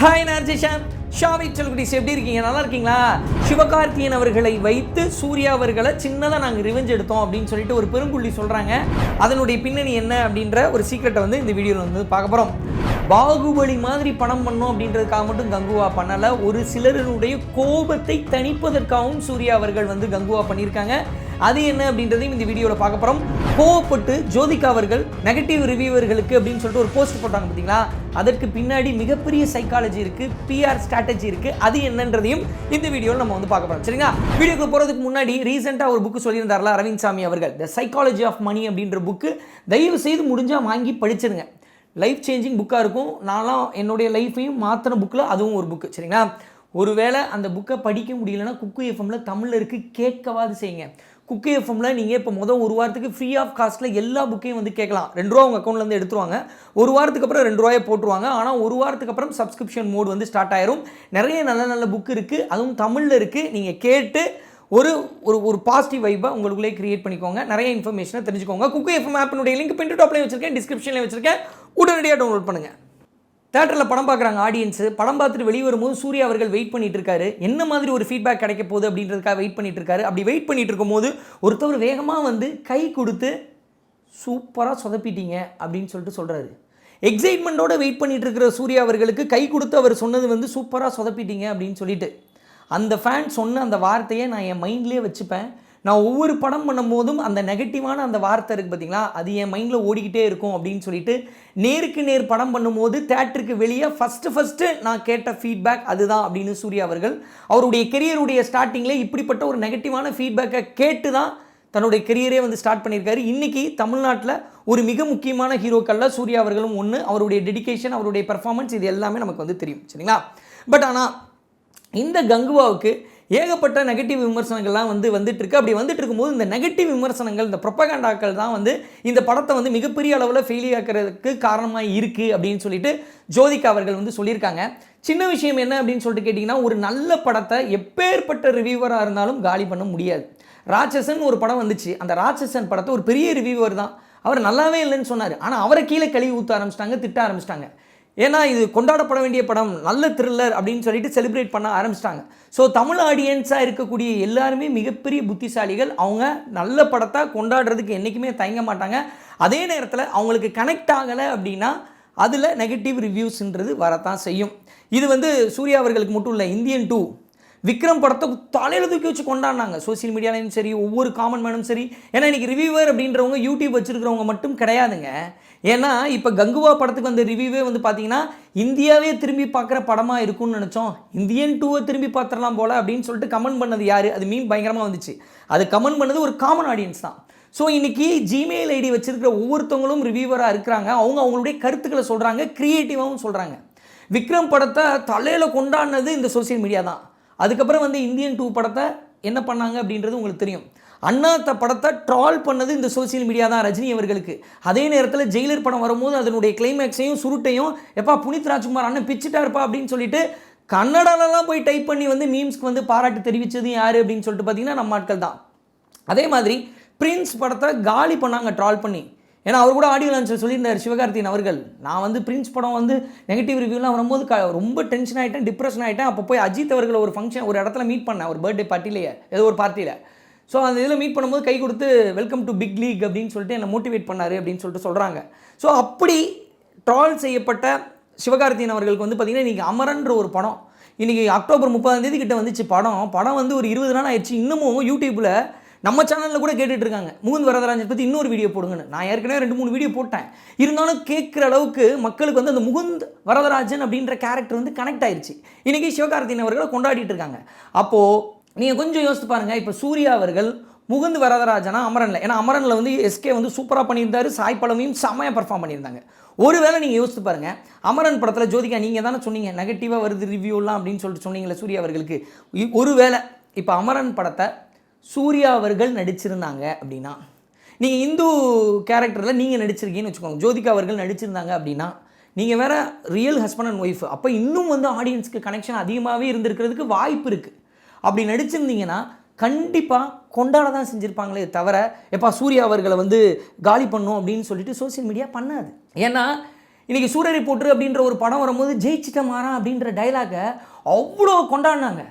Hi நார்ஜிஷான் Xavi செல்குடிஸ் எப்படி இருக்கீங்க? நல்லா இருக்கீங்களா? சிவகார்த்தியன் அவர்களை வைத்து சூர்யா அவர்களை சின்னதாக நாங்கள் ரிவெஞ்ச் எடுத்தோம் அப்படின்னு சொல்லிட்டு ஒரு பெருங்குள்ளி சொல்கிறாங்க அதனுடைய பின்னணி என்ன அப்படின்ற ஒரு சீக்ரெட்டை வந்து இந்த வீடியோவில் வந்து பார்க்க போகிறோம் பாகுபலி மாதிரி பணம் பண்ணோம் அப்படின்றதுக்காக மட்டும் கங்குவா பண்ணலை. ஒரு சிலருடைய கோபத்தை தணிப்பதற்காகவும் சூர்யா அவர்கள் வந்து கங்குவா பண்ணியிருக்காங்க. அது என்ன அப்படின்றதையும் இந்த வீடியோவில் பார்க்க போகிறோம் கோவப்பட்டு ஜோதிகா அவர்கள் நெகட்டிவ் ரிவ்யூவர்களுக்கு அப்படின்னு சொல்லிட்டு ஒரு போஸ்ட் போட்டாங்க பார்த்தீங்களா அதற்கு பின்னாடி மிகப்பெரிய சைக்காலஜி இருக்குது பிஆர் ஸ்ட்ராட்டஜி இருக்குது அது என்னன்றதையும் இந்த வீடியோவில் நம்ம வந்து பார்க்க போகிறோம் சரிங்களா? வீடியோக்கு போகிறதுக்கு முன்னாடி ரீசெண்டாக ஒரு புக்கு சொல்லியிருந்தார்ல அரவிந்த் சாமி அவர்கள் த சைக்காலஜி ஆஃப் மணி அப்படின்ற புக்கு தயவு செய்து முடிஞ்சால் வாங்கி படிச்சிருங்க. லைஃப் சேஞ்சிங் புக்காக இருக்கும். நான்லாம் என்னுடைய லைஃப்பையும் மாற்றின புக்கில் அதுவும் ஒரு புக்கு சரிங்களா? ஒருவேளை அந்த புக்கை படிக்க முடியலன்னா குக்கு எஃப்எம்ல தமிழில் இருக்குது கேட்கவாது செய்யுங்க. குக்கு எஃப்எம்மில் நீங்கள் இப்போ மொதல் ஒரு வாரத்துக்கு ஃப்ரீ ஆஃப் காஸ்ட்டில் எல்லா புக்கையும் வந்து கேட்கலாம். ரெண்டு ரூபா உங்கள் அக்கௌண்ட்லேருந்து எடுத்துருவாங்க. ஒரு வாரத்துக்கு அப்புறம் ரெண்டு ரூபாயை போட்டுருவாங்க. ஆனால் ஒரு வாரத்துக்கு அப்புறம் சப்ஸ்கிரிப்ஷன் மோட் வந்து ஸ்டார்ட் ஆயிரும். நிறைய நல்ல நல்ல புக் இருக்குது அதுவும் தமிழில் இருக்குது நீங்கள் கேட்டு ஒரு ஒரு ஒரு பாசிட்டிவ் வைப்பை உங்களுக்குள்ளே கிரியேட் பண்ணிக்கோங்க. நிறைய இன்ஃபர்மேஷனை தெரிஞ்சுக்கோங்க. குக்கு எஃப்எம் ஆப்பினுடைய லிங்க் பின்ட்டு டாப்லேயும் வச்சிருக்கேன். டிஸ்கிரிப்ஷன்லேயும் வச்சிருக்கேன். உடனடியாக டவுன்லோட் பண்ணுங்கள் தேட்டரில் படம் பார்க்குறாங்க ஆடியன்ஸு படம் பார்த்துட்டு வெளியே வரும்போது சூர்யா அவர்கள் வெயிட் பண்ணிட்டு இருக்காரு. என்ன மாதிரி ஒரு ஃபீட்பேக் கிடைக்க போகுது அப்படின்றதுக்காக வெயிட் பண்ணிட்டு இருக்காரு. அப்படி வெயிட் பண்ணிட்டு இருக்கும்போது ஒருத்தவர் வேகமாக வந்து கை கொடுத்து சூப்பராக சொதப்பிட்டீங்க அப்படின்னு சொல்லிட்டு சொல்கிறாரு எக்ஸைட்மெண்ட்டோட வெயிட் பண்ணிட்டு இருக்கிற சூர்யா அவர்களுக்கு கை கொடுத்து அவர் சொன்னது வந்து சூப்பராக சொதப்பிட்டீங்க அப்படின்னு சொல்லிட்டு. அந்த ஃபேன் சொன்ன அந்த வார்த்தையை நான் என் மைண்ட்லேயே வச்சுப்பேன். நான் ஒவ்வொரு படம் பண்ணும்போதும் அந்த நெகட்டிவான அந்த வார்த்தை இருக்குது பார்த்தீங்களா அது என் மைண்டில் ஓடிக்கிட்டே இருக்கும் அப்படின்னு சொல்லிட்டு நேருக்கு நேர் படம் பண்ணும்போது தேட்டருக்கு வெளியே ஃபஸ்ட்டு ஃபஸ்ட்டு நான் கேட்ட ஃபீட்பேக் அதுதான் அப்படின்னு சூர்யா அவர்கள் அவருடைய கெரியருடைய ஸ்டார்டிங்கில் இப்படிப்பட்ட ஒரு நெகட்டிவான ஃபீட்பேக்கை கேட்டு தான் தன்னுடைய கெரியரே வந்து ஸ்டார்ட் பண்ணியிருக்காரு. இன்றைக்கி தமிழ்நாட்டில் ஒரு மிக முக்கியமான ஹீரோக்களில் சூர்யா அவர்களும் ஒன்று அவருடைய டெடிகேஷன் அவருடைய பெர்ஃபார்மன்ஸ் இது எல்லாமே நமக்கு வந்து தெரியும். சரிங்களா? பட் ஆனால் இந்த கங்குவாவுக்கு ஏகப்பட்ட நெகட்டிவ் விமர்சனங்கள்லாம் வந்து வந்துட்டு இருக்கு அப்படி வந்துட்டு இருக்கும்போது இந்த நெகட்டிவ் விமர்சனங்கள் இந்த ப்ரொப்பகண்டாக்கள் தான் வந்து இந்த படத்தை வந்து மிகப்பெரிய அளவில் ஃபெயிலியர் ஆக்கிறதுக்கு காரணமாக இருக்குது அப்படின்னு சொல்லிட்டு ஜோதிகா அவர்கள் வந்து சொல்லியிருக்காங்க. சின்ன விஷயம் என்ன அப்படின்னு சொல்லிட்டு கேட்டிங்கன்னா ஒரு நல்ல படத்தை எப்பேற்பட்ட ரிவியூவராக இருந்தாலும் காலி பண்ண முடியாது. ராட்சசன் ஒரு படம் வந்துச்சு. அந்த ராட்சசன் படத்தை ஒரு பெரிய ரிவியூவர் தான். அவர் நல்லாவே இல்லைன்னு சொன்னார். ஆனால் அவரை கீழே கழுவி ஊற்ற ஆரம்பிச்சிட்டாங்க திட்ட ஆரம்பிச்சிட்டாங்க. ஏன்னா இது கொண்டாடப்பட வேண்டிய படம் நல்ல த்ரில்லர் அப்படின்னு சொல்லிட்டு செலிப்ரேட் பண்ண ஆரம்பிச்சிட்டாங்க. ஸோ தமிழ் ஆடியன்ஸாக இருக்கக்கூடிய எல்லாருமே மிகப்பெரிய புத்திசாலிகள். அவங்க நல்ல படத்தை கொண்டாடுறதுக்கு என்றைக்குமே தயங்க மாட்டாங்க. அதே நேரத்தில் அவங்களுக்கு கனெக்ட் ஆகலை அப்படின்னா அதில் நெகட்டிவ் ரிவ்யூஸ்ன்றது வரத்தான் செய்யும். இது வந்து சூர்யா அவர்களுக்கு மட்டும் இல்லை இந்தியன் டூ விக்ரம் படத்தை தலையில் தூக்கி வச்சு கொண்டாடினாங்க. சோசியல் மீடியாலையும் சரி ஒவ்வொரு காமன் மேனும் சரி. ஏன்னா இன்றைக்கி ரிவ்யூவர் அப்படின்றவங்க யூடியூப் வச்சுருக்கிறவங்க மட்டும் கிடையாதுங்க. ஏன்னா இப்போ கங்குவா படத்துக்கு வந்த ரிவ்யூவே வந்து பார்த்தீங்கன்னா இந்தியாவே திரும்பி பார்க்குற படமாக இருக்கும்னு நினச்சோம். இந்தியன் டூவை திரும்பி பார்த்துடலாம் போல அப்படின்னு சொல்லிட்டு கமெண்ட் பண்ணது யார்? அது மீன் பயங்கரமாக வந்துச்சு. அது கமெண்ட் பண்ணது ஒரு காமன் ஆடியன்ஸ் தான். ஸோ இன்றைக்கி ஜிமெயில் ஐடி வச்சுருக்கிற ஒவ்வொருத்தவங்களும் ரிவ்யூவராக இருக்கிறாங்க. அவங்க அவங்களுடைய கருத்துக்களை சொல்கிறாங்க க்ரியேட்டிவாகவும் சொல்கிறாங்க விக்ரம் படத்தை தலையில் கொண்டாடினது இந்த சோசியல் மீடியா தான். அதுக்கப்புறம் வந்து இந்தியன் டூ படத்தை என்ன பண்ணாங்க அப்படின்றது உங்களுக்கு தெரியும். அண்ணாத்த படத்தை ட்ரால் பண்ணது இந்த சோசியல் மீடியா தான் ரஜினி அவர்களுக்கு. அதே நேரத்தில் ஜெயிலர் படம் வரும்போது அதனுடைய கிளைமேக்ஸையும் சுருட்டையும் எப்பா புனித் ராஜ்குமார் அண்ணன் பிச்சுட்டா இருப்பா அப்படின்னு சொல்லிட்டு கன்னடாலலாம் போய் டைப் பண்ணி வந்து மீம்ஸ்க்கு வந்து பாராட்டு தெரிவித்தது யார் அப்படின்னு சொல்லிட்டு பார்த்தீங்கன்னா நம்ம ஆட்கள் தான். அதே மாதிரி பிரின்ஸ் படத்தை காலி பண்ணாங்க ட்ரால் பண்ணி. ஏன்னா அவர் கூட ஆடியோ லான்ச்சில் சொல்லியிருந்தார் சிவகார்த்தியின் அவர்கள். நான் வந்து பிரின்ஸ் படம் வந்து நெகட்டிவ் ரிவ்யூலாம் வரும்போது க ரொம்ப டென்ஷன் ஆகிட்டேன் டிப்ரெஷன் ஆகிட்டேன் அப்போ போய் அஜித் அவர்களை ஒரு ஃபங்க்ஷன் ஒரு இடத்துல மீட் பண்ணேன் ஒரு பர்த்டே பார்ட்டிலேயே ஏதோ ஒரு பார்ட்டியில் ஸோ அந்த இதில் மீட் பண்ணும்போது கை கொடுத்து வெல்கம் டு பிக் லீக் அப்படின்னு சொல்லிட்டு என்னை மோட்டிவேட் பண்ணார் அப்படின்னு சொல்லிட்டு சொல்கிறாங்க ஸோ அப்படி ட்ரால் செய்யப்பட்ட சிவகார்த்தியின் அவர்களுக்கு வந்து பார்த்திங்கன்னா இன்றைக்கி அமரன்ற ஒரு படம். இன்றைக்கி அக்டோபர் முப்பதாம் தேதி கிட்ட வந்துச்சு படம். படம் வந்து ஒரு இருபது நாள் ஆயிடுச்சு. இன்னமும் யூடியூப்பில் நம்ம சேனலில் கூட கேட்டுட்டு இருக்காங்க முகுந்த் வரதராஜன் பற்றி இன்னொரு வீடியோ போடுங்கன்னு. நான் ஏற்கனவே ரெண்டு மூணு வீடியோ போட்டேன். இருந்தாலும் கேட்குற அளவுக்கு மக்களுக்கு வந்து அந்த முகுந்த் வரதராஜன் அப்படின்ற கேரக்டர் வந்து கனெக்ட் ஆயிடுச்சு இன்றைக்கி சிவகார்த்தியன் அவர்களை கொண்டாடிட்டு இருக்காங்க. அப்போது நீங்கள் கொஞ்சம் யோசித்து பாருங்கள் இப்போ சூர்யா அவர்கள் முகுந்து வரதராஜனா அமரனில்? ஏன்னா அமரனில் வந்து எஸ்கே வந்து சூப்பராக பண்ணியிருந்தாரு. சாய் பழமையும் செம்மையாக பர்ஃபார்ம் பண்ணியிருந்தாங்க. ஒருவேளை நீங்கள் யோசித்து பாருங்கள் அமரன் படத்தில் ஜோதிகா நீங்கள் தானே சொன்னீங்க. நெகட்டிவாக வருது ரிவ்யூலாம் அப்படின்னு சொல்லிட்டு சொன்னீங்களே சூர்யா அவர்களுக்கு. ஒரு ஒருவேளை இப்போ அமரன் படத்தை சூர்யா அவர்கள் நடிச்சிருந்தாங்க அப்படின்னா நீங்கள் இந்து கேரக்டரில் நீங்கள் நடிச்சிருக்கீங்கன்னு வச்சுக்கோங்க. ஜோதிகா அவர்கள் நடிச்சிருந்தாங்க அப்படின்னா நீங்கள் வேறு ரியல் ஹஸ்பண்ட் அண்ட் ஒய்ஃப் அப்போ இன்னும் வந்து ஆடியன்ஸ்க்கு கனெக்ஷன் அதிகமாகவே இருந்திருக்கிறதுக்கு வாய்ப்பு இருக்குது அப்படி நடிச்சிருந்தீங்கன்னா கண்டிப்பாக கொண்டாட தான் செஞ்சுருப்பாங்களே தவிர எப்பா சூர்யா அவர்களை வந்து காலி பண்ணும் அப்படின்னு சொல்லிட்டு சோஷியல் மீடியா பண்ணாது. ஏன்னா இன்றைக்கி சூரிய போட்டு அப்படின்ற ஒரு படம் வரும்போது ஜெயிச்சிட்ட மாறா அப்படின்ற டைலாகை அவ்வளோ கொண்டாடினாங்க.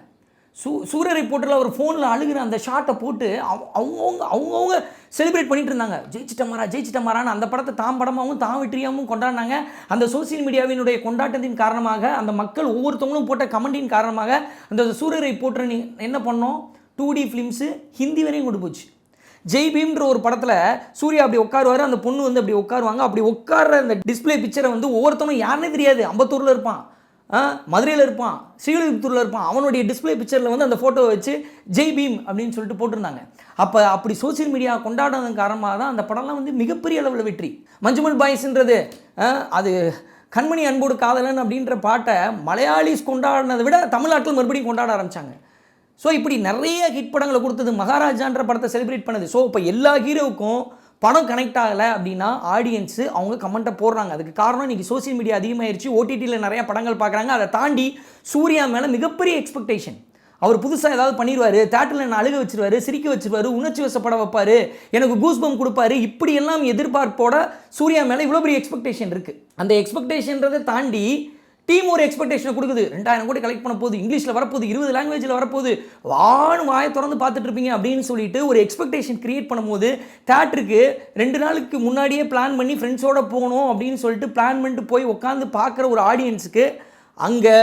சூ சூரிய போட்டில் ஒரு ஃபோனில் அழுகிற அந்த ஷாட்டை போட்டு அவங்கவுங்க அவங்கவுங்க செலிப்ரேட் பண்ணிட்டு இருந்தாங்க. ஜெயிச்சிட்டமாரா ஜெயிச்சிட்டமாரான்னு அந்த படத்தை தாம் படமாகவும் தான் வெற்றியாகவும் கொண்டாடினாங்க. அந்த சோசியல் மீடியாவினுடைய கொண்டாட்டத்தின் காரணமாக அந்த மக்கள் ஒவ்வொருத்தவங்களும் போட்ட கமெண்டின் காரணமாக அந்த சூரிய போட்டு நீ என்ன பண்ணோம்? டூ டி ஃபிலிம்ஸு ஹிந்தி வரையும் கொண்டு போச்சு. ஜெய் பீம்ன்ற ஒரு படத்தில் சூர்யா அப்படி உட்காருவார் அந்த பொண்ணு வந்து அப்படி உட்காருவாங்க. அப்படி உட்கார்ற அந்த டிஸ்ப்ளே பிக்சரை வந்து ஒவ்வொருத்தவனும் யாருன்னே தெரியாது. அம்பத்தூரில் இருப்பான். மதுரையில் இருப்பான் ஸ்ரீவில்லிபுத்தூரில் இருப்பான். அவனுடைய டிஸ்ப்ளே பிக்சரில் வந்து அந்த ஃபோட்டோவை வச்சு ஜெய் பீம் அப்படின்னு சொல்லிட்டு போட்டிருந்தாங்க. அப்போ அப்படி சோஷியல் மீடியா கொண்டாடுறதன் காரணமாக தான் அந்த படம்லாம் வந்து மிகப்பெரிய அளவில் வெற்றி. மஞ்சுமல் பாய்ஸ்ன்றது அது கண்மணி அன்போடு காதலன் அப்படின்ற பாட்டை மலையாளிஸ் கொண்டாடினதை விட தமிழ்நாட்டில் மறுபடியும் கொண்டாட ஆரம்பித்தாங்க ஸோ இப்படி நிறைய ஹிட் படங்களை கொடுத்தது மகாராஜான்ற படத்தை செலிப்ரேட் பண்ணது. ஸோ இப்போ எல்லா ஹீரோவுக்கும் படம் கனெக்ட் ஆகலை அப்படின்னா ஆடியன்ஸு அவங்க கமெண்ட்டை போடுறாங்க. அதுக்கு காரணம் இன்றைக்கி சோஷியல் மீடியா அதிகமாயிருச்சு. ஓடிடியில் நிறையா படங்கள் பார்க்குறாங்க. அதை தாண்டி சூர்யா மேலே மிகப்பெரிய எக்ஸ்பெக்டேஷன் அவர் புதுசாக ஏதாவது பண்ணிடுவார் தேட்டரில் என்ன அழுக வச்சிருவார் சிரிக்க வச்சிருவார் உணர்ச்சி வசப்பட வைப்பார். எனக்கு கூஸ்பம் கொடுப்பாரு. இப்படி எல்லாம் எதிர்பார்ப்போட சூர்யா மேலே இவ்வளோ பெரிய எக்ஸ்பெக்டேஷன் இருக்குது அந்த எக்ஸ்பெக்டேஷன்றதை தாண்டி டீம் ஒரு எக்ஸ்பெக்டேஷனை கொடுக்குது. ரெண்டாயிரம் கோடி கலெக்ட் பண்ண போகுது. இங்கிலீஷில் வரப்போகுது. இருபது லாங்குவேஜில் வரப்போகுது. வான்னு வாயை திறந்து பார்த்துட்டு இருப்பீங்க அப்படின்னு சொல்லிட்டு ஒரு எக்ஸ்பெக்டேஷன் கிரியேட் பண்ணும்போது தேட்டருக்கு ரெண்டு நாளுக்கு முன்னாடியே பிளான் பண்ணி ஃப்ரெண்ட்ஸோட போகணும் அப்படின்னு சொல்லிட்டு பிளான் பண்ணிட்டு போய் உட்காந்து பார்க்குற ஒரு ஆடியன்ஸுக்கு அங்கே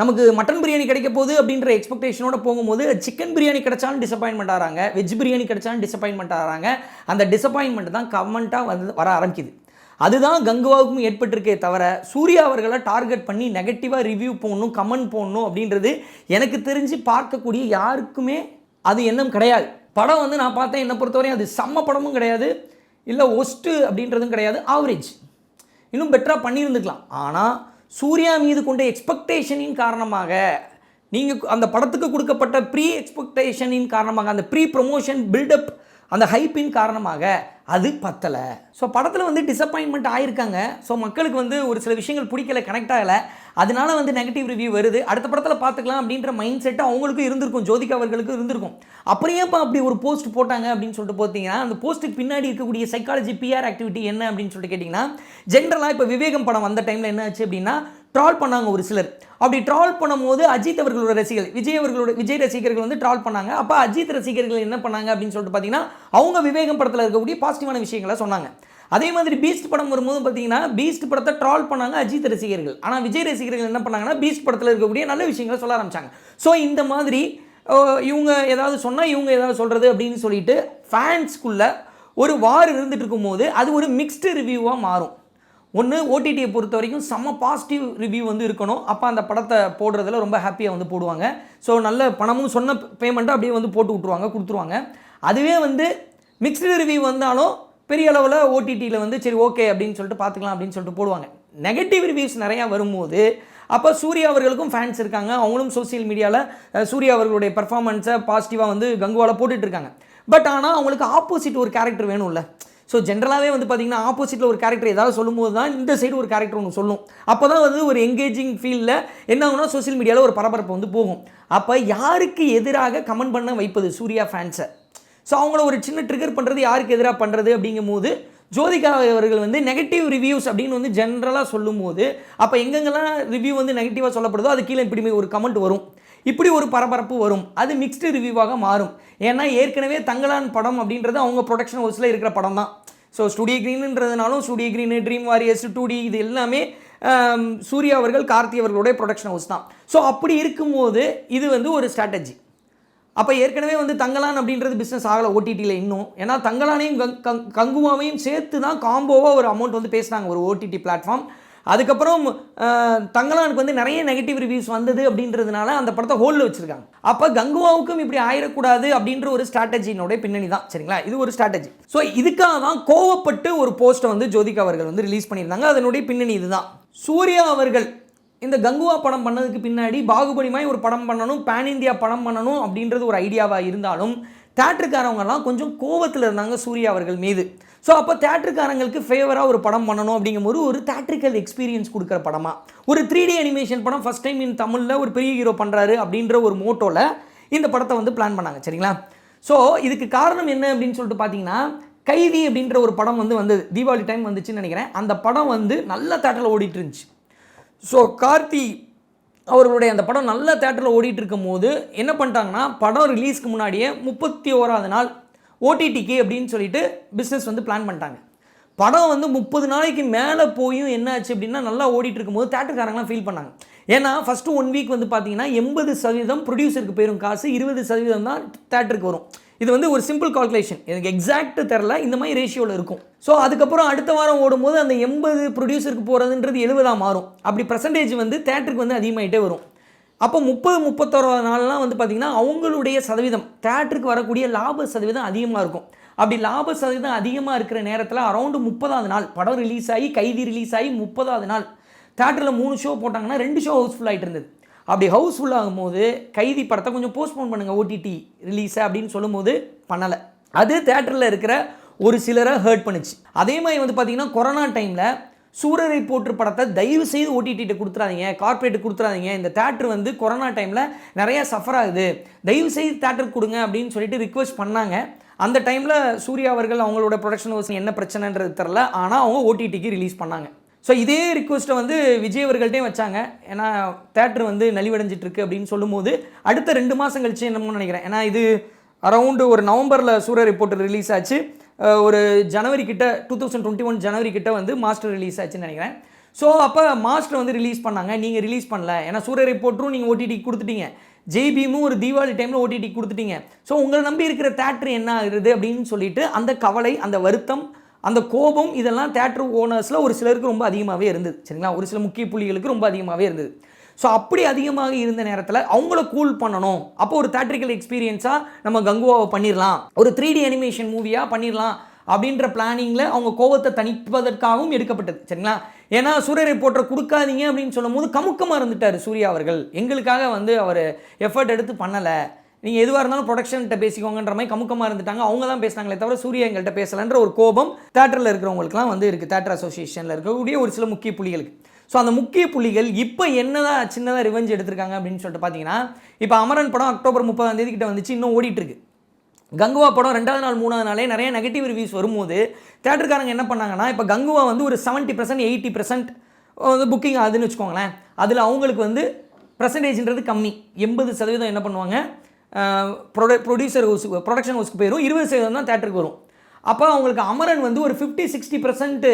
நமக்கு மட்டன் பிரியாணி கிடைக்க போகுது அப்படின்ற எக்ஸ்பெக்டேஷனோட போகும்போது சிக்கன் பிரியாணி கிடைச்சாலும் டிசப்பாயின்மெண்ட் ஆகிறாங்க. வெஜ் பிரியாணி கிடைச்சாலும் டிசப்பாயின்மெண்ட் ஆகிறாங்க. அந்த டிசப்பாயின்மெண்ட் தான் கமெண்ட்டாக வந்து வர ஆரம்பிக்குது. அதுதான் கங்குவாவுக்கும் ஏற்பட்டிருக்கே தவிர சூர்யா அவர்களை டார்கெட் பண்ணி நெகட்டிவாக ரிவ்யூ போடணும் கமெண்ட் போடணும் அப்படின்றது எனக்கு தெரிஞ்சு பார்க்கக்கூடிய யாருக்குமே அது எண்ணம் கிடையாது. படம் வந்து நான் பார்த்தேன் என்னை பொறுத்தவரையும் அது செம்ம படமும் கிடையாது. இல்லை ஒஸ்ட்டு அப்படின்றதும் கிடையாது. ஆவரேஜ் இன்னும் பெட்டராக பண்ணியிருந்துக்கலாம். ஆனால் சூர்யா மீது கொண்ட எக்ஸ்பெக்டேஷனின் காரணமாக நீங்கள் அந்த படத்துக்கு கொடுக்கப்பட்ட ப்ரீ எக்ஸ்பெக்டேஷனின் காரணமாக அந்த ப்ரீ ப்ரொமோஷன் பில்டப் அந்த ஹைப்பின் காரணமாக அது பத்தலை. ஸோ படத்தில் வந்து டிசப்பாயின்மெண்ட் ஆயிருக்காங்க. ஸோ மக்களுக்கு வந்து ஒரு சில விஷயங்கள் பிடிக்கல கனெக்ட் ஆகலை. அதனால வந்து நெகட்டிவ் ரிவ்யூ வருது. அடுத்த படத்தில் பார்த்துக்கலாம் அப்படின்ற மைண்ட் செட் அவங்களுக்கும் இருந்திருக்கும். ஜோதிகா அவர்களுக்கும் இருந்திருக்கும். அப்புறம் ஏன்ப்பா அப்படி ஒரு போஸ்ட் போட்டாங்க அப்படின்னு சொல்லிட்டு பார்த்தீங்கன்னா அந்த போஸ்ட்டுக்கு பின்னாடி இருக்கக்கூடிய சைக்காலஜி பிஆர் ஆக்டிவிட்டி என்ன அப்படின்னு சொல்லிட்டு கேட்டிங்கன்னா ஜென்ரலாக இப்போ விவேகம் படம் வந்த டைமில் என்ன ஆச்சு அப்படின்னா ட்ரால் பண்ணாங்க ஒரு சிலர். அப்படி ட்ரால் பண்ணும்போது அஜித் அவர்களோட ரசிகர்கள் விஜய் அவர்களோட விஜய் ரசிகர்கள் வந்து ட்ரால் பண்ணாங்க. அப்போ அஜித் ரசிகர்கள் என்ன பண்ணாங்க அப்படின்னு சொல்லிட்டு பார்த்தீங்கன்னா அவங்க விவேகம் படத்தில் இருக்கக்கூடிய பாசிட்டிவான விஷயங்களை சொன்னாங்க. அதே மாதிரி பீஸ்ட் படம் வரும்போது பார்த்தீங்கன்னா பீஸ்ட் படத்தை ட்ரால் பண்ணாங்க அஜித் ரசிகர்கள். ஆனால் விஜய் ரசிகர்கள் என்ன பண்ணாங்கன்னா பீஸ்ட் படத்தில் இருக்கக்கூடிய நல்ல விஷயங்களை சொல்ல ஆரம்பிச்சாங்க. ஸோ இந்த மாதிரி இவங்க ஏதாவது சொன்னால் இவங்க ஏதாவது சொல்கிறது அப்படின்னு சொல்லிட்டு ஃபேன்ஸ்குள்ளே ஒரு வார் இருந்துட்டு இருக்கும்போது அது ஒரு மிக்ஸ்டு ரிவ்யூவாக மாறும். ஒன்று ஓடிடியை பொறுத்த வரைக்கும் செம்ம பாசிட்டிவ் ரிவ்யூ வந்து இருக்கணும். அப்போ அந்த படத்தை போடுறதுல ரொம்ப ஹாப்பியாக வந்து போடுவாங்க. ஸோ நல்ல பணமும் சொன்ன பேமெண்ட்டை அப்படியே வந்து போட்டு விட்ருவாங்க கொடுத்துருவாங்க. அதுவே வந்து மிக்ஸ்டு ரிவ்யூ வந்தாலும் பெரிய அளவில் ஓடிடியில் வந்து சரி ஓகே அப்படின்னு சொல்லிட்டு பார்த்துக்கலாம் அப்படின்னு சொல்லிட்டு போடுவாங்க. நெகட்டிவ் ரிவ்யூஸ் நிறையா வரும்போது அப்போ சூர்யா அவர்களுக்கும் ஃபேன்ஸ் இருக்காங்க. அவங்களும் சோஷியல் மீடியாவில் சூர்யா அவர்களுடைய பர்ஃபார்மன்ஸை பாசிட்டிவாக வந்து கங்குவால போட்டுட்ருக்காங்க பட் ஆனால் அவங்களுக்கு ஆப்போசிட் ஒரு கேரக்டர் வேணும்ல. ஸோ ஜென்ரலாகவே வந்து பார்த்திங்கன்னா ஆப்போசிட்டில் ஒரு கேரக்டர் ஏதாவது சொல்லும்போது தான் இந்த சைடு ஒரு கேரக்டர் ஒன்று சொல்லும். அப்போ தான் வந்து ஒரு எங்கேஜிங் ஃபீல்டில் என்ன ஆகுனா சோஷியல் மீடியாவில் ஒரு பரபரப்பு வந்து போகும். அப்போ யாருக்கு எதிராக கமெண்ட் பண்ண வைப்பது சூர்யா ஃபேன்ஸை ஸோ அவங்கள ஒரு சின்ன ட்ரிகர் பண்ணுறது யாருக்கு எதிராக பண்ணுறது அப்படிங்கும்போது ஜோதிகா அவர்கள் வந்து நெகட்டிவ் ரிவ்யூஸ் அப்படின்னு வந்து ஜென்ரலாக சொல்லும்போது அப்போ எங்கெங்கெல்லாம் ரிவ்யூ வந்து நெகட்டிவாக சொல்லப்படுதோ அது கீழே இப்படி ஒரு கமெண்ட் வரும். இப்படி ஒரு பரபரப்பு வரும். அது மிக்ஸ்டு ரிவ்யூவாக மாறும். ஏன்னா ஏற்கனவே தங்கலான் படம் அப்படின்றது அவங்க ப்ரொடக்ஷன் ஹவுஸில் இருக்கிற படம் தான். So studio க்ரீனுன்றதுனாலும் studio green dream warriors two D இது எல்லாமே சூர்யா அவர்கள் கார்த்தி அவர்களுடைய ப்ரொடக்ஷன் ஹவுஸ் தான். ஸோ அப்படி இருக்கும்போது இது வந்து ஒரு ஸ்ட்ராட்டஜி அப்போ ஏற்கனவே வந்து தங்கலான் அப்படின்றது பிஸ்னஸ் ஆகலை ஓடிடியில் இன்னும். ஏன்னா தங்கலானையும் கங் கங்குவாவையும் சேர்த்து தான் காம்போவாக ஒரு அமௌண்ட் வந்து பேசினாங்க ஒரு ஓடிடி பிளாட்ஃபார்ம் அதுக்கப்புறம் தங்கலானுக்கு வந்து நிறைய நெகட்டிவ் ரிவ்யூஸ் வந்தது அப்படின்றதுனால அந்த படத்தை ஹோல்டில் வச்சுருக்காங்க. அப்போ கங்குவாவுக்கும் இப்படி ஆயிடக்கூடாது அப்படின்ற ஒரு ஸ்ட்ராட்டஜினுடைய பின்னணி தான் சரிங்களா? இது ஒரு ஸ்ட்ராட்டஜி ஸோ இதுக்காக தான் கோவப்பட்டு ஒரு போஸ்ட்டை வந்து ஜோதிகா அவர்கள் வந்து ரிலீஸ் பண்ணியிருந்தாங்க. அதனுடைய பின்னணி இதுதான். சூர்யா அவர்கள் இந்த கங்குவா படம் பண்ணதுக்கு பின்னாடி பாகுபலி மாதிரி ஒரு படம் பண்ணணும் பேன் இந்தியா படம் பண்ணணும் அப்படின்றது ஒரு ஐடியாவாக இருந்தாலும் தேட்டருக்காரவங்கலாம் கொஞ்சம் கோவத்தில் இருந்தாங்க சூர்யா அவர்கள் மீது. ஸோ அப்போ தேட்டருக்காரங்களுக்கு ஃபேவராக ஒரு படம் பண்ணணும் அப்படிங்கும்போது ஒரு தேட்ரிக்கல் எக்ஸ்பீரியன்ஸ் கொடுக்குற படமாக ஒரு த்ரீ டி அனிமேஷன் படம் ஃபஸ்ட் டைம் இன் தமிழில் ஒரு பெரிய ஹீரோ பண்ணுறாரு அப்படின்ற ஒரு மோட்டோவில் இந்த படத்தை வந்து பிளான் பண்ணாங்க சரிங்களா? ஸோ இதுக்கு காரணம் என்ன அப்படின்னு சொல்லிட்டு பார்த்தீங்கன்னா கைதி அப்படின்ற ஒரு படம் வந்து வந்தது. தீபாவளி டைம் வந்துச்சுன்னு நினைக்கிறேன். அந்த படம் வந்து நல்ல தேட்டரில் ஓடிட்டு இருந்துச்சு. ஸோ கார்த்தி அவர்களுடைய அந்த படம் நல்ல தேட்டரில் ஓடிட்டு இருக்கும் போது என்ன பண்ணிட்டாங்கன்னா படம் ரிலீஸ்க்கு முன்னாடியே முப்பத்தி ஓராவது நாள் ஓடிடிக்கு அப்படின்னு சொல்லிட்டு பிஸ்னஸ் வந்து பிளான் பண்ணிட்டாங்க. படம் வந்து முப்பது நாளைக்கு மேலே போயும் என்ன ஆச்சு அப்படின்னா நல்லா ஓடிட்டு இருக்கும்போது தேட்டருக்காரங்களாம் ஃபீல் பண்ணாங்க. ஏன்னா ஃபஸ்ட்டு ஒன் வீக் வந்து பார்த்தீங்கன்னா எண்பது சதவீதம் ப்ரொடியூசருக்கு போயிடும் காசு இருபது சதவீதம் தான் தேட்டருக்கு வரும். இது வந்து ஒரு சிம்பிள் கால்குலேஷன் எனக்கு எக்ஸாக்ட் தெரில இந்த மாதிரி ரேஷியோவில் இருக்கும். ஸோ அதுக்கப்புறம் அடுத்த வாரம் ஓடும்போது அந்த எண்பது ப்ரொடியூசருக்கு போகிறதுன்றது எழுபதாக மாறும். அப்படி பர்சன்டேஜ் வந்து தேட்டருக்கு வந்து அதிகமாகிட்டே வரும். அப்போ முப்பது முப்பத்தோராவது நாள்லாம் வந்து பார்த்திங்கன்னா அவங்களுடைய சதவீதம் தேட்டருக்கு வரக்கூடிய லாப சதவீதம் அதிகமாக இருக்கும். அப்படி லாப சதவீதம் அதிகமாக இருக்கிற நேரத்தில் அரௌண்டு முப்பதாவது நாள் படம் ரிலீஸ் ஆகி கைதி ரிலீஸ் ஆகி முப்பதாவது நாள் தேட்டரில் மூணு ஷோ போட்டாங்கன்னா ரெண்டு ஷோ ஹவுஸ்ஃபுல் ஆகிட்டு இருந்தது. அப்படி ஹவுஸ்ஃபுல் ஆகும்போது கைதி படத்தை கொஞ்சம் போஸ்ட்போன் பண்ணுங்கள் ஓடிடி ரிலீஸை அப்படின்னு சொல்லும்போது பண்ணலை. அது தேட்டரில் இருக்கிற ஒரு சிலரை ஹர்ட் பண்ணுச்சு. அதே மாதிரி வந்து பார்த்திங்கன்னா கொரோனா டைமில் சூரரை போற்று படத்தை தயவு செய்து ஓடிடிட்ட கொடுத்துறாதீங்க கார்ப்பரேட் கொடுத்துறாதீங்க. இந்த தேட்டர் வந்து கொரோனா டைமில் நிறையா சஃபர் ஆகுது. தயவு செய்து தேட்டருக்கு கொடுங்க அப்படின்னு சொல்லிட்டு ரிக்வெஸ்ட் பண்ணாங்க. அந்த டைமில் சூர்யா அவர்கள் அவங்களோட ப்ரொடக்ஷன் ஹவுஸ் என்ன பிரச்சனைன்றது தெரில ஆனால் அவங்க ஓடிடிக்கு ரிலீஸ் பண்ணாங்க. ஸோ இதே ரிக்வஸ்ட்டை வந்து விஜய் அவர்கள்ட்டையும் வச்சாங்க. ஏன்னா தேட்டர் வந்து நலிவடைஞ்சிட்ருக்கு அப்படின்னு சொல்லும்போது அடுத்த ரெண்டு மாதம் கழிச்சு என்னமோ நினைக்கிறேன். ஏன்னா இது அரவுண்டு ஒரு நவம்பரில் சூரிய ரிப்போர்ட் ரிலீஸ் ஆச்சு. ஒரு ஜனவரி கிட்ட டூ தௌசண்ட் டுவெண்ட்டி ஒன் ஜனவரி கிட்ட வந்து மாஸ்டர் ரிலீஸ் ஆச்சுன்னு நினைக்கிறேன். ஸோ அப்போ மாஸ்டர் வந்து ரிலீஸ் பண்ணாங்க. நீங்கள் ரிலீஸ் பண்ணல. ஏன்னா சூரிய ரிப்போர்ட்டும் நீங்கள் ஓடிடி கொடுத்துட்டீங்க. ஜெய்பீமும் ஒரு தீபாவளி டைமில் ஓடிடி கொடுத்துட்டீங்க. ஸோ உங்களை நம்பி இருக்கிற தேட்டர் என்ன ஆகுது அப்படின்னு சொல்லிட்டு அந்த கவலை அந்த வருத்தம் அந்த கோபம் இதெல்லாம் தேட்டர் ஓனர்ஸில் ஒரு சிலருக்கு ரொம்ப அதிகமாகவே இருந்தது. சரிங்களா? ஒரு சில முக்கிய புள்ளிகளுக்கு ரொம்ப அதிகமாகவே இருந்தது. ஸோ அப்படி அதிகமாக இருந்த நேரத்தில் அவங்கள கூல் பண்ணணும். அப்போ ஒரு தேட்ரிக்கல் எக்ஸ்பீரியன்ஸாக நம்ம கங்குவாவை பண்ணிடலாம் ஒரு த்ரீ டி அனிமேஷன் மூவியாக பண்ணிடலாம் அப்படின்ற பிளானிங்கில் அவங்க கோபத்தை தணிப்பதற்காகவும் எடுக்கப்பட்டது. சரிங்களா? ஏன்னா சூரிய ரிப்போர்ட்டரை கொடுக்காதீங்க அப்படின்னு சொல்லும்போது கமுக்கமாக இருந்துட்டார் சூர்யா அவர்கள். எங்களுக்காக வந்து அவர் எஃபர்ட் எடுத்து பண்ணலை. நீங்கள் எதுவாக இருந்தாலும் ப்ரொடக்ஷன்கிட்ட பேசிக்கோங்கன்ற மாதிரி கமுக்கமாக இருந்துட்டாங்க. அவங்க தான் பேசினாங்களே தவிர சூர்யா எங்கள்கிட்ட பேசலைன்ற ஒரு கோபம் தேட்டரில் இருக்கிறவங்களுக்குலாம் வந்து இருக்குது தேட்டர் அசோசியேஷனில் இருக்கக்கூடிய ஒரு சில முக்கிய புள்ளிகளுக்கு. ஸோ அந்த முக்கிய புள்ளிகள் இப்போ என்னதான் சின்னதாக ரிவெஞ்ச் எடுத்திருக்காங்க அப்படின்னு சொல்லிட்டு பார்த்தீங்கன்னா இப்போ அமரன் படம் அக்டோபர் முப்பதாம் தேதி கிட்ட வந்துச்சு இன்னும் ஓடிட்டு இருக்கு. கங்குவா படம் ரெண்டாவது நாள் மூணாவது நாளே நிறைய நெகட்டிவ் ரிவ்யூஸ் வரும்போது தேட்டருக்காரங்க என்ன பண்ணாங்கன்னா இப்போ கங்குவா வந்து ஒரு செவன்ட்டி பர்சன்ட் எயிட்டி பர்சன்ட் வந்து புக்கிங் ஆகுதுன்னு வச்சுக்கோங்களேன். அதில் அவங்களுக்கு வந்து பர்சன்டேஜ்ன்றது கம்மி. எண்பது சதவீதம் என்ன பண்ணுவாங்க? ப்ரொட ப்ரொடியூசர் ஹவுஸுக்கு ப்ரொடக்ஷன் ஹவுஸ்க்கு போயிடும் இருபது சதவீதம் தான் தேட்டருக்கு வரும். அப்போ அவங்களுக்கு அமரன் வந்து ஒரு ஃபிஃப்டி சிக்ஸ்டி பர்சன்ட்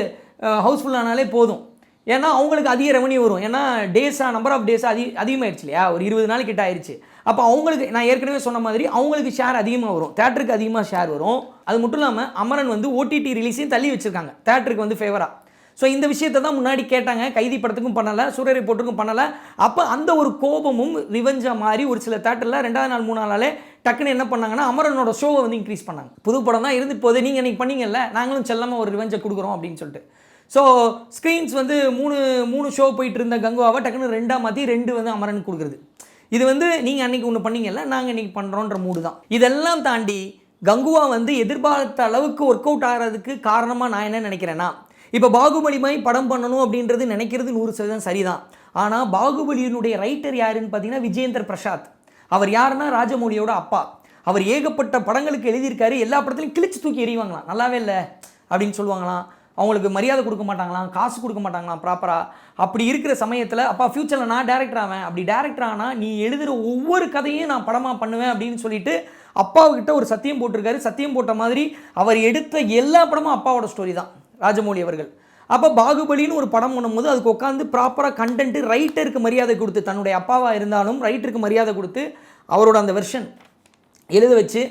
ஹவுஸ்ஃபுல் ஆனாலே போதும். ஏன்னா அவங்களுக்கு அதிக ரெவன்யூ வரும். ஏன்னா டேஸாக நம்பர் ஆஃப் டேஸ் அதிக அதிகமாகிடுச்சு இல்லையா? ஒரு இருபது நாள் கிட்ட ஆயிடுச்சு. அப்போ அவங்களுக்கு நான் ஏற்கனவே சொன்ன மாதிரி அவங்களுக்கு ஷேர் அதிகமாக வரும். தேட்டருக்கு அதிகமாக ஷேர் வரும். அது மட்டும் இல்லாமல் அமரன் வந்து ஓடிடி ரிலீஸையும் தள்ளி வச்சுருக்காங்க. தேட்டருக்கு வந்து ஃபேவராக ஸோ இந்த விஷயத்தை தான் முன்னாடி கேட்டாங்க. கைதி படத்துக்கும் பண்ணலை சூரிய ரிப்போர்ட்டுக்கும் பண்ணலை. அப்போ அந்த ஒரு கோபமும் ரிவெஞ்சா மாதிரி ஒரு சில தேட்டரில் ரெண்டாவது நாள் மூணாவது நாளே டக்குன்னு என்ன பண்ணாங்கன்னா அமரனோட ஷோவை வந்து இன்க்ரீஸ் பண்ணாங்க. புது படம் தான் இருந்து போகுது. நீங்கள் இன்றைக்கி பண்ணீங்கல்ல நாங்களும் செல்லாமல் ஒரு ரிவெஞ்சை கொடுக்குறோம் அப்படின்னு சொல்லிட்டு. ஸோ ஸ்க்ரீன்ஸ் வந்து மூணு மூணு ஷோ போயிட்டு இருந்த கங்குவாவை டக்குன்னு ரெண்டாக மாற்றி ரெண்டு வந்து அமரனுக்கு கொடுக்குறது. இது வந்து நீங்கள் அன்றைக்கி ஒன்று பண்ணீங்கல்ல நாங்கள் இன்றைக்கி பண்ணுறோன்ற மூடு தான். இதெல்லாம் தாண்டி கங்குவா வந்து எதிர்பார்த்த அளவுக்கு ஒர்க் அவுட் ஆகிறதுக்கு காரணமாக நான் என்ன நினைக்கிறேன்னா இப்போ பாகுபலி மாதிரி படம் பண்ணணும் அப்படின்றது நினைக்கிறது நூறு சதவீதம் சரிதான். ஆனால் பாகுபலியினுடைய ரைட்டர் யாருன்னு பார்த்தீங்கன்னா விஜேந்தர் பிரசாத். அவர் யாருன்னா ராஜமௌலியோட அப்பா. அவர் ஏகப்பட்ட படங்களுக்கு எழுதியிருக்காரு எல்லா படத்துலையும் கிழிச்சு தூக்கி எறிவாங்களாம். நல்லாவே இல்லை அப்படின்னு சொல்லுவாங்களாம். அவங்களுக்கு மரியாதை கொடுக்க மாட்டாங்களாம் காசு கொடுக்க மாட்டாங்களாம் ப்ராப்பராக அப்படி இருக்கிற சமயத்தில் அப்பா ஃப்யூச்சரில் நான் டேரக்டர் ஆவேன். அப்படி டேரக்டர் ஆனால் நீ எழுதுகிற ஒவ்வொரு கதையும் நான் படமாக பண்ணுவேன் அப்படின்னு சொல்லிட்டு அப்பாவுக்கிட்ட ஒரு சத்தியம் போட்டிருக்காரு. சத்தியம் போட்ட மாதிரி அவர் எடுத்த எல்லா படமும் அப்பாவோட ஸ்டோரி தான் ராஜமௌழி அவர்கள். அப்போ பாகுபலின்னு ஒரு படம் பண்ணும்போது அதுக்கு உட்காந்து ப்ராப்பராக கண்டென்ட்டு ரைட்டருக்கு மரியாதை கொடுத்து தன்னுடைய அப்பாவாக இருந்தாலும் ரைட்டருக்கு மரியாதை கொடுத்து அவரோட அந்த வெர்ஷன் எழுத வச்சு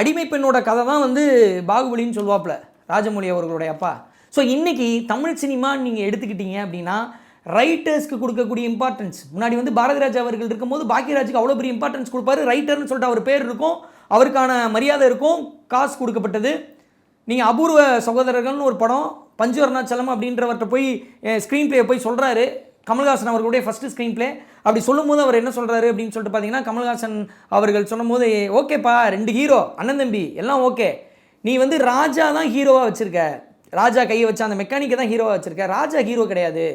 அடிமை பெண்ணோட கதை தான் வந்து பாகுபலின்னு சொல்லுவாப்புல ராஜமௌழி அவர்களுடைய அப்பா. ஸோ இன்றைக்கி தமிழ் சினிமா நீங்கள் எடுத்துக்கிட்டீங்க அப்படின்னா ரைட்டர்ஸ்க்கு கொடுக்கக்கூடிய இம்பார்ட்டன்ஸ் முன்னாடி வந்து பாரதிராஜா அவர்கள் இருக்கும்போது பாக்கியராஜுக்கு அவ்வளோ பெரிய இம்பார்ட்டன்ஸ் கொடுப்பாரு. ரைட்டர்னு சொல்லிட்டு அவர் பேர் இருக்கும். அவருக்கான மரியாதை இருக்கும். காசு கொடுக்கப்பட்டது. நீங்கள் அபூர்வ சகோதரர்கள்னு ஒரு படம் பஞ்சு அருணாச்சலம் அப்படின்றவர்கிட்ட போய் ஸ்க்ரீன் ப்ளே போய் சொல்கிறாரு கமல்ஹாசன் அவர்களுடைய ஃபஸ்ட்டு ஸ்க்ரீன் ப்ளே அப்படி சொல்லும்போது அவர் என்ன சொல்கிறாரு அப்படின்னு சொல்லிட்டு பார்த்தீங்கன்னா கமல்ஹாசன் அவர்கள் சொல்லும்போது ஓகேப்பா ரெண்டு ஹீரோ அண்ணன் தம்பி எல்லாம் ஓகே நீ வந்து ராஜா தான் ஹீரோவாக வச்சுருக்க. ராஜா கையை வச்ச அந்த மெக்கானிக்கை தான் ஹீரோவாக வச்சுருக்கேன் ராஜா ஹீரோ கிடையாது.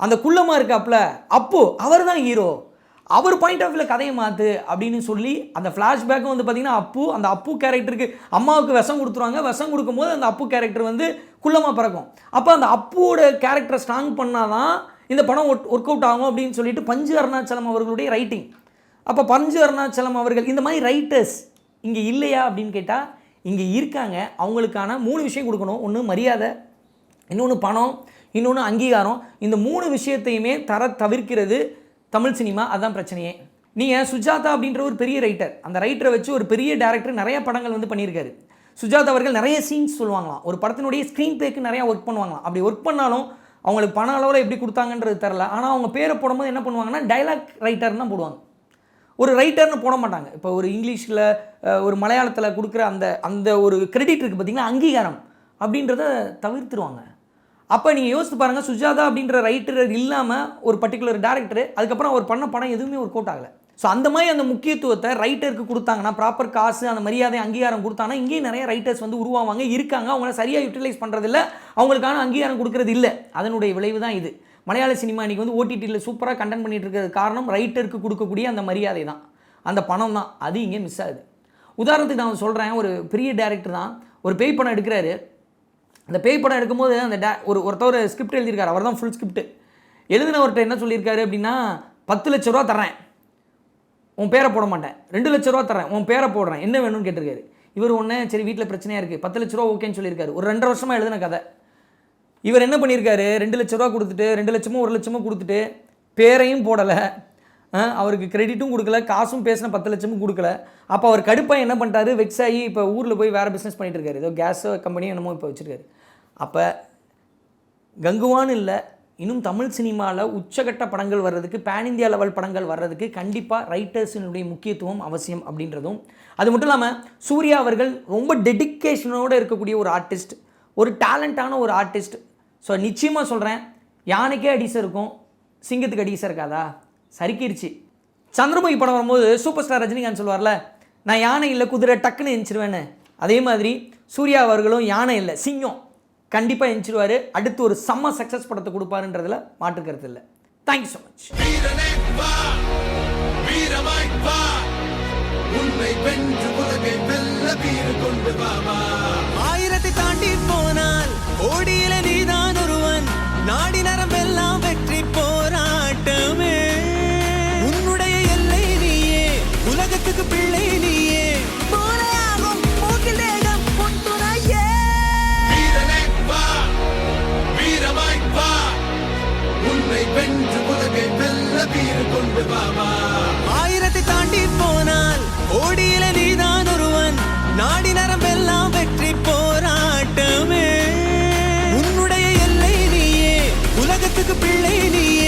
அந்த குள்ளமாக இருக்காப்புல அப்போ அவர் தான் ஹீரோ அவர் பாயிண்ட் ஆஃப் வியூவில் கதையை மாற்று அப்படின்னு சொல்லி அந்த ஃப்ளாஷ்பேக்கும் வந்து பார்த்தீங்கன்னா அப்பு அந்த அப்பு கேரக்டருக்கு அம்மாவுக்கு விஷம் கொடுத்துருவாங்க. விஷம் கொடுக்கும்போது அந்த அப்பு கேரக்டர் வந்து குள்ளமாக பிறக்கும். அப்போ அந்த அப்புவோட கேரக்டரை ஸ்ட்ராங் பண்ணாதான் இந்த படம் ஒர்க் அவுட் ஆகும் அப்படின்னு சொல்லிட்டு பஞ்சு அருணாச்சலம் அவர்களுடைய ரைட்டிங் அப்போ பஞ்சு அருணாச்சலம் அவர்கள் இந்த மாதிரி ரைட்டர்ஸ் இங்கே இல்லையா? அப்படின்னு கேட்டால் இங்கே இருக்காங்க. அவங்களுக்கான மூணு விஷயம் கொடுக்கணும். ஒன்று மரியாதை இன்னொன்று பணம் இன்னொன்று அங்கீகாரம். இந்த மூணு விஷயத்தையுமே தர தவிர்க்கிறது தமிழ் சினிமா. அதுதான் பிரச்சனையே. நீங்கள் சுஜாதா அப்படின்ற ஒரு பெரிய ரைட்டர் அந்த ரைட்டரை வச்சு ஒரு பெரிய டேரக்டர் நிறைய படங்கள் வந்து பண்ணியிருக்காரு. சுஜாதா அவர்கள் நிறைய சீன்ஸ் சொல்லுவாங்களாம். ஒரு படத்தினுடைய ஸ்க்ரீன் பிளேக்கு நிறையா ஒர்க் பண்ணுவாங்களாம். அப்படி ஒர்க் பண்ணாலும் அவங்களுக்கு பண அளவில் எப்படி கொடுத்தாங்கன்றது தெரில ஆனால் அவங்க பேரை போடும்போது என்ன பண்ணுவாங்கன்னா டைலாக் ரைட்டர்னு தான் போடுவாங்க. ஒரு ரைட்டர்னு போட மாட்டாங்க. இப்போ ஒரு இங்கிலீஷில் ஒரு மலையாளத்தில் கொடுக்குற அந்த அந்த ஒரு கிரெடிட் இருக்குது பார்த்தீங்கன்னா அங்கீகாரம் அப்படின்றத தவிர்த்துருவாங்க. அப்போ நீங்கள் யோசித்து பாருங்கள் சுஜாதா அப்படின்ற ரைட்டர் இல்லாமல் ஒரு பர்டிகுலர் டேரக்டர் அதுக்கப்புறம் அவர் பண்ண படம் எதுவுமே ஒரு கோட் ஆகலை. ஸோ அந்த மாதிரி அந்த முக்கியத்துவத்தை ரைட்டருக்கு கொடுத்தாங்கன்னா ப்ராப்பர் காசு அந்த மரியாதை அங்கீகாரம் கொடுத்தாங்கன்னா இங்கேயும் நிறைய ரைட்டர்ஸ் வந்து உருவாவாங்க இருக்காங்க. அவங்கள சரியாக யூட்டிலைஸ் பண்ணுறதில்ல அவங்களுக்கான அங்கீகாரம் கொடுக்கறது இல்லை. அதனுடைய விளைவு தான் இது. மலையாள சினிமா இன்றைக்கி வந்து ஓடிடியில் சூப்பராக கண்டென்ட் பண்ணிகிட்டு இருக்கிறது காரணம் ரைட்டருக்கு கொடுக்கக்கூடிய அந்த மரியாதை தான். அந்த பணம் தான். அது இங்கே மிஸ் ஆகுது. உதாரணத்துக்கு நான் சொல்கிறேன் ஒரு பெரிய டேரக்டர் தான் ஒரு பேய் படம் எடுக்கிறாரு. அந்த பேய் படம் எடுக்கும்போது அந்த டே ஒரு ஒருத்தர் ஸ்கிரிப்ட் எழுதியிருக்காரு. அவர் தான் ஃபுல் ஸ்கிரிப்ட் எழுதினவர்கிட்ட என்ன சொல்லியிருக்காரு அப்படின்னா பத்து லட்ச ரூபா தரேன் உன் பேரை போட மாட்டேன். ரெண்டு லட்ச ரூபா தரேன் உன் பேரை போடுறேன். என்ன வேணும்னு கேட்டிருக்காரு. இவர் ஒன்று சரி வீட்டில் பிரச்சனையாக இருக்குது பத்து லட்ச ரூபா ஓகேன்னு சொல்லியிருக்காரு. ஒரு ரெண்டரை வருஷமாக எழுதின கதை. இவர் என்ன பண்ணியிருக்காரு? ரெண்டு லட்ச ரூபா கொடுத்துட்டு ரெண்டு லட்சமோ ஒரு லட்சமோ கொடுத்துட்டு பேரையும் போடலை. அவருக்கு கிரெடிட்டும் கொடுக்கல காசும் பேசின பத்து லட்சமும் கொடுக்கல. அப்போ அவர் கடுப்பாக என்ன பண்ணிட்டாரு? வெக்ஸ் ஆகி இப்போ ஊரில் போய் வேறு பிஸ்னஸ் பண்ணிட்டு இருக்காரு. ஏதோ கேஸ் கம்பெனியும் என்னமோ இப்போ வச்சுருக்காரு. அப்போ கங்குவான் இல்லை இன்னும் தமிழ் சினிமாவில் உச்சகட்ட படங்கள் வர்றதுக்கு பேன் இந்தியா லெவல் படங்கள் வர்றதுக்கு கண்டிப்பாக ரைட்டர்ஸினுடைய முக்கியத்துவம் அவசியம் அப்படின்றதும். அது மட்டும் இல்லாமல் சூர்யா அவர்கள் ரொம்ப டெடிக்கேஷனோடு இருக்கக்கூடிய ஒரு ஆர்டிஸ்ட் ஒரு டேலண்டான ஒரு ஆர்டிஸ்ட் ஸோ நிச்சயமாக சொல்கிறேன் யானைக்கே அடிசை இருக்கும். சிங்கத்துக்கு அடிசை இருக்காதா? சறுக்கிருச்சு. சந்திரமுகி படம் வரும்போது சூப்பர் ஸ்டார் ரஜினிகாந்த் சொல்லுவார்ல நான் யானை இல்லை குதிரை டக்குன்னு எந்திரிச்சிருவேன்னு. அதே மாதிரி சூர்யா அவர்களும் யானை இல்லை சிங்கம் கண்டிப்பாக எந்திரிச்சிருவார். அடுத்து ஒரு செம்ம சக்ஸஸ் படத்தை கொடுப்பாருன்றதுல மாற்று கருத்து இல்லை. தேங்க்யூ ஸோ மச் உன்னை வென்று உலகை வெல்ல வீறு கொண்டு வா. ஆயிரத்தை தாண்டி போனால் கோடியில நீதான் நாடி நரம்பெல்லாம் வெற்றி போராட்டமே. உன்னுடைய எல்லை நீயே உலகத்துக்கு பிள்ளை நீயே. ஆயிரத்தை தாண்டி போனால் கோடியில நீதான் ஒருவன். நாடி நரம்பெல்லாம் வெற்றி போராட்டமே வீட்டுக்கு பிள்ளை நீ.